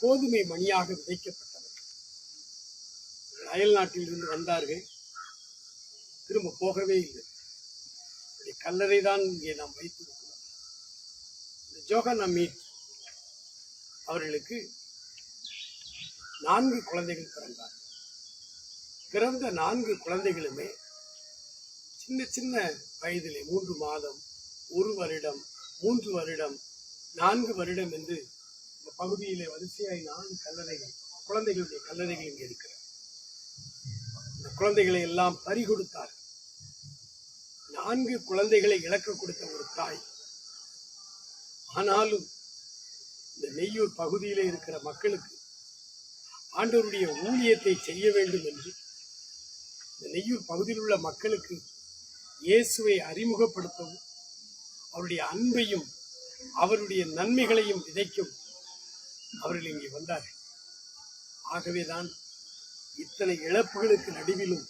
கோதுமை மணியாக விதைக்கப்பட்டவர் அயல் நாட்டிலிருந்து வந்தார்கள். திரும்ப போகவே இல்லை. கல்லறை தான் இங்கே நாம் வைத்திருக்கிறோம். இந்த ஜோகன் அமீத் அவர்களுக்கு நான்கு குழந்தைகள் பிறந்தார். பிறந்த நான்கு குழந்தைகளுமே சின்ன சின்ன வயதிலே மூன்று மாதம் ஒரு வருடம் மூன்று வருடம் நான்கு வருடம் என்று இந்த பகுதியிலே வரிசையாய் நான்கு கல்லறைகள் குழந்தைகளுடைய கல்லறைகள் இங்கே இருக்கிறது. இந்த குழந்தைகளை எல்லாம் பறி கொடுத்தார். நான்கு குழந்தைகளை இழக்க கொடுத்த ஒரு தாய். ஆனாலும் இந்த நெய்யூர் பகுதியிலே இருக்கிற மக்களுக்கு ஆண்டோருடைய ஊழியத்தை செய்ய வேண்டும் என்று இந்த நெய்யூர் பகுதியில் உள்ள மக்களுக்கு இயேசுவை அறிமுகப்படுத்தவும் அவருடைய அன்பையும் அவருடைய நன்மைகளையும் விதைக்கும் அவர்கள் இங்கே வந்தார்கள். ஆகவேதான் இத்தனை இழப்புகளுக்கு நடுவிலும்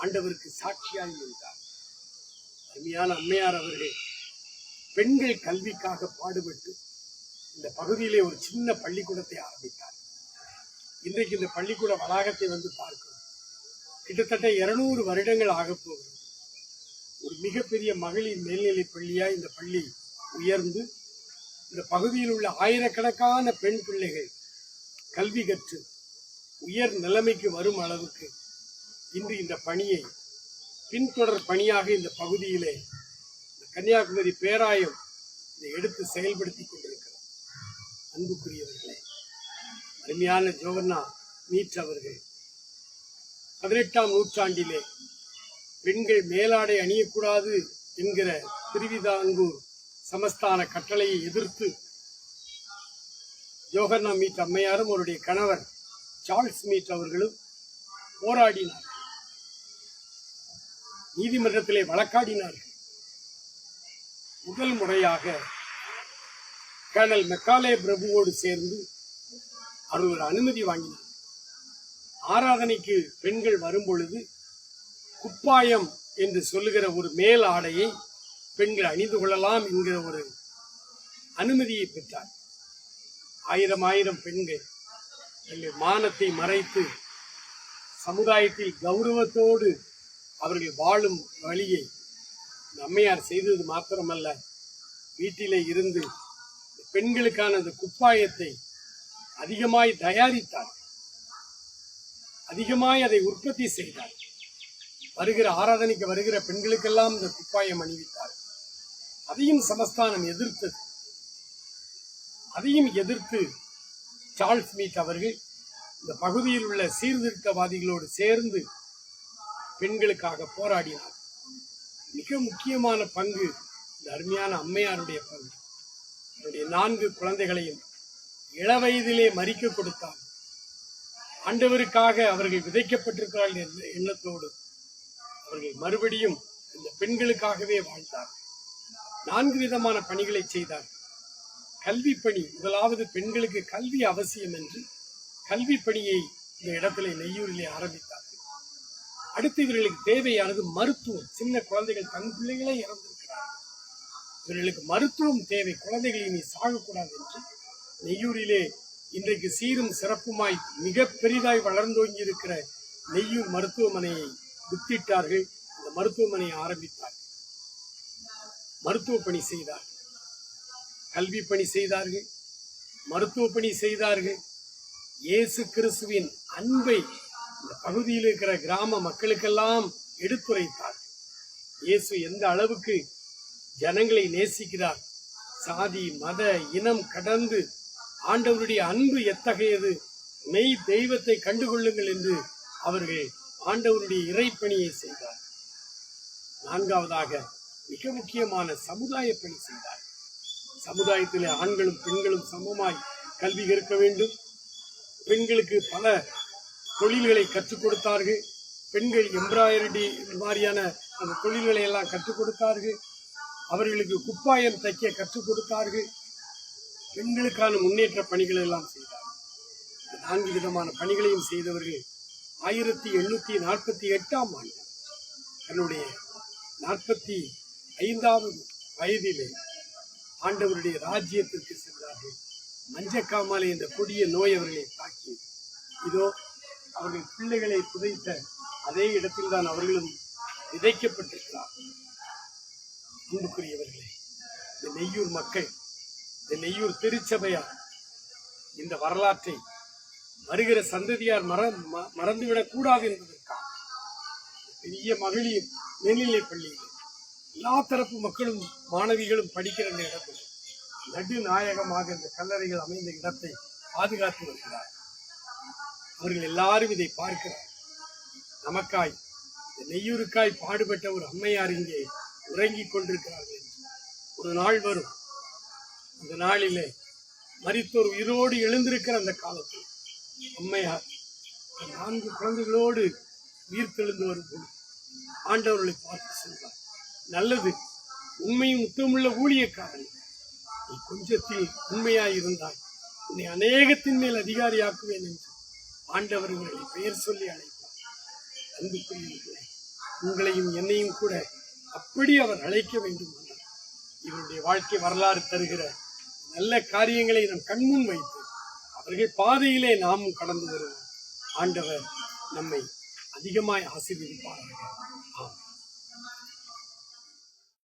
ஆண்டவருக்கு சாட்சியாகி இருந்தார் அருமையான அம்மையார் அவர்களே பெண்கள் கல்விக்காக பாடுபட்டு இந்த பகுதியிலே ஒரு சின்ன பள்ளிக்கூடத்தை ஆரம்பித்தார். இன்றைக்கு இந்த பள்ளிக்கூட வளாகத்தை வந்து பார்க்கிறோம். கிட்டத்தட்ட இருநூறு வருடங்கள் ஆகப்போகிறது ஒரு மிகப்பெரிய மகளிர் மேல்நிலை பள்ளியா இந்த பள்ளி உயர்ந்து இந்த பகுதியில் உள்ள ஆயிரக்கணக்கான பெண் பிள்ளைகள் கல்வி கற்று உயர் நிலைமைக்கு வரும் அளவுக்கு இன்று இந்த பணியை பின்தொடர் பணியாக இந்த பகுதியிலே இந்த கன்னியாகுமரி பேராயம் இதை எடுத்து செயல்படுத்தி கொண்டிருக்கிறார். அன்புக்குரியவர்களே அருமையான ஜோகன்னா மீட் அவர்கள் பதினெட்டாம் நூற்றாண்டிலே பெண்கள் மேலாடை அணியக்கூடாது என்கிற திருவிதாங்கூர் சமஸ்தான கட்டளையை எதிர்த்து ஜோகர்னா மீட் அம்மையாரும் அவருடைய கணவர் சார்ல்ஸ் மீட் அவர்களும் போராடினார் நீதிமன்றத்திலே வழக்காடினார்கள். முதல் முறையாக கர்னல் மெக்காலே பிரபுவோடு சேர்ந்து அவர் ஒரு அனுமதி வாங்கினார். ஆராதனைக்கு பெண்கள் வரும் பொழுது குப்பாயம் என்று சொல்லுகிற ஒரு மேல் ஆடையை பெண்கள் அணிந்து கொள்ளலாம் என்கிற ஒரு அனுமதியை பெற்றார். ஆயிரம் ஆயிரம் பெண்கள் எங்கள் மானத்தை மறைத்து சமுதாயத்தில் கௌரவத்தோடு அவர்கள் வாழும் வழியை நம்மையார் செய்தது மாத்திரமல்ல வீட்டிலே இருந்து பெண்களுக்கான அந்த குப்பாயத்தை அதிகமாய் தயாரித்தார். அதிகமாய் அதை உற்பத்தி செய்தார். வருகிற ஆராதனைக்கு வருகிற பெண்களுக்கெல்லாம் இந்த குப்பாயம் அணிவித்தார். அதையும் சமஸ்தானம் எதிர்த்தது. அதையும் எதிர்த்து சார்ல்ஸ் மீட் அவர்கள் இந்த பகுதியில் உள்ள சீர்திருத்தவாதிகளோடு சேர்ந்து பெண்களுக்காக போராடினார். மிக முக்கியமான பங்கு இந்த அருமையான அம்மையாருடைய பங்கு. அவருடைய நான்கு குழந்தைகளையும் இளவயதிலே மறிக்க கொடுத்தார். ஆண்டவருக்காக அவர்கள் விதைக்கப்பட்டிருக்கிறார்கள் என்ற எண்ணத்தோடு அவர்கள் மறுபடியும் இந்த பெண்களுக்காகவே வாழ்ந்தார்கள். நான்கு விதமான பணிகளை செய்தார். கல்வி பணி முதலாவது பெண்களுக்கு கல்வி அவசியம் என்று கல்வி பணியை இந்த இடத்திலே நெய்யூரிலே ஆரம்பித்தார்கள் அடுத்து இவர்களுக்கு தேவையானது மருத்துவம். சின்ன குழந்தைகள் தன் பிள்ளைகளே இறந்திருக்கிறார்கள் இவர்களுக்கு மருத்துவம் தேவை. குழந்தைகள் இனி சாகக்கூடாது என்று நெய்யூரிலே இன்றைக்கு சீரும் சிறப்புமாய் மிக பெரிதாய் வளர்ந்தோங்கி இருக்கிற நெய்யூர் மருத்துவமனையை வித்திட்டார்கள். இந்த மருத்துவமனையை ஆரம்பித்தார்கள் மருத்துவ பணி செய்தார். கல்வி பணி செய்தார்கள். மருத்துவ பணி செய்தார்கள். இயேசு கிறிஸ்துவின் அன்பை இந்த பகுதியில் இருக்கிற கிராம மக்களுக்கெல்லாம் எடுத்துரைத்தார். இயேசு எந்த அளவுக்கு ஜனங்களை நேசிக்கிறார். சாதி மத இனம் கடந்து ஆண்டவருடைய அன்பு எத்தகையது? மெய் தெய்வத்தை கண்டுகொள்ளுங்கள் என்று அவர்கள் ஆண்டவருடைய இறைப்பணியை செய்தார். நான்காவதாக மிக முக்கியமான சமுதாய பணி செய்தார். சமுதாயத்திலே ஆண்களும் பெண்களும் சமமாய் கல்வி கற்க வேண்டும். பெண்களுக்கு பல தொழில்களை கற்றுக் கொடுத்தார்கள். பெண்கள் எம்ப்ராய்டரி மாதிரியான அந்த தொழில்களை எல்லாம் கற்றுக் கொடுத்தார்கள். அவர்களுக்கு குப்பாயம் தைக்க கற்றுக் கொடுத்தார்கள். பெண்களுக்கான முன்னேற்ற பணிகள் எல்லாம் செய்தார். நான்கு விதமான பணிகளையும் செய்தவர்கள் ஆயிரத்தி எண்ணூற்றி நாற்பத்தி எட்டாம் ஆண்டு தன்னுடைய நாற்பத்தி ஐந்தாவது வயதிலே ஆண்டவருடைய ராஜ்யத்திற்கு சென்றார்கள். மஞ்சக்காமாலை என்ற கொடிய நோய் அவர்களை தாக்கியது இதோ அவர்கள் பிள்ளைகளை புதைத்த அதே இடத்தில்தான் அவர்களும் விதைக்கப்பட்டிருக்கிறார். அன்புக்குரியவர்களே இந்த நெய்யூர் மக்கள் இந்த நெய்யூர் திருச்சபையார் இந்த வரலாற்றை வருகிற சந்ததியார் மற ம- மறந்துவிடக் கூடாது என்பதற்காக பெரிய மகளிர் மேல்நிலைப் பள்ளியில் எல்லா தரப்பு மக்களும் மாணவிகளும் படிக்கிற இந்த இடத்தில் நடுநாயகமாக இந்த கல்லறைகள் அமைந்த இடத்தை பாதுகாத்து வருகிறார். அவர்கள் எல்லாரும் இதை பார்க்கிறார். நமக்காய் நெய்யூருக்காய் பாடுபட்ட ஒரு அம்மையார் இங்கே உறங்கிக் கொண்டிருக்கிறார்கள் என்று. ஒரு நாள் வரும். அந்த நாளிலே மறித்தோர் உயிரோடு எழுந்திருக்கிற அந்த காலத்தில் அம்மையார் நான்கு குழந்தைகளோடு உயிர்த்தெழுந்து வரும்போது ஆண்டவர்களை பார்த்து சென்றார். நல்லது. உண்மையும் உத்தமுள்ள ஊழியக்காரன். நீ கொஞ்சத்தில் உண்மையாயிருந்தாய். உன்னை அநேகத்தின் மேல் அதிகாரியாக்குவேன் என்று ஆண்டவர் உங்களை பெயர் சொல்லி அழைப்பார் அன்புக்குரியவர்களே உங்களையும் என்னையும் கூட அப்படி அவர் அழைக்க வேண்டும் என்றார். இவருடைய வாழ்க்கை வரலாறு தருகிற நல்ல காரியங்களை நம் கண்முன் வைத்து அவர்கள் பாதையிலே நாமும் கடந்து வருவோம். ஆண்டவர் நம்மை அதிகமாய் ஆசீர்வதிப்பார்கள்